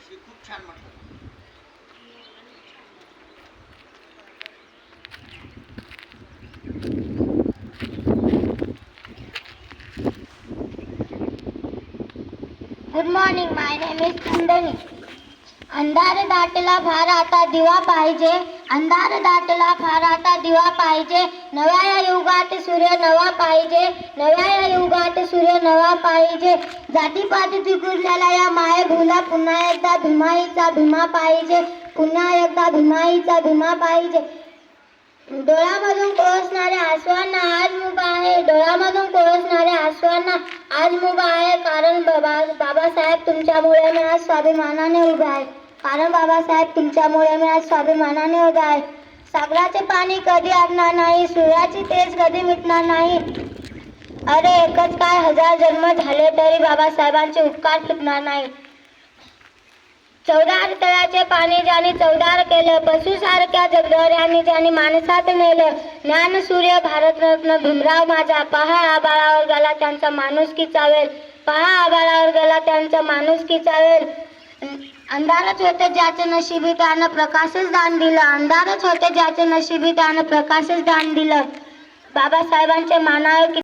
यशस्वी खूप छान म्हटलं good morning my name is Nandini अंधार दाटला फार आता दिवा पाहिजे. अंधार दाटला फार आता दिवा पाहिजे. नव्या या युगात सूर्य नवा पाहिजे. नव्या या युगात सूर्य नवा पाहिजे. जातीपाती तिकुरलेला या माये भूला पुन्हा एकदा भीमाईचा भीमा पाहिजे. पुन्हा एकदा भीमाईचा भीमा पाहिजे. डोळ्यामधून कोळसणाऱ्या आसवांना आज मुभा आहे. डोळ्यामधून कोळसणाऱ्या आसवांना आज मुभा आहे. कारण बाबा बाबासाहेब तुमच्यामुळे मी आज स्वाभिमानाने उभा आहे. कारण बाबासाहेब तुमच्यामुळे मी आज स्वाभिमानाने उभा आहे. सागराचे पाणी कधी आणणार नाही सूर्याची तेज कधी मिटणार नाही? अरे एकच काय हजार जन्म झाले तरी बाबासाहेबांचे उपकार चुकणार नाही. चौदार तळ्याचे पाणी ज्याने चौदार केलं पशुसारख्या जगदऱ्यांनी ज्याने माणसात नेलं ज्ञान सूर्य भारतरत्न भीमराव माझा पहा आबाळावर गेला त्यांचा माणूस की चावेल पहा आबाळावर गेला त्यांचा माणूस की चावेल अंधारच होते ज्याचे नशिबी त्यानं प्रकाशच दान दिलं. अंधारच होते ज्याचे नशिबी त्यानं प्रकाशच दान दिलं. बाबासाहेबांचे मानावे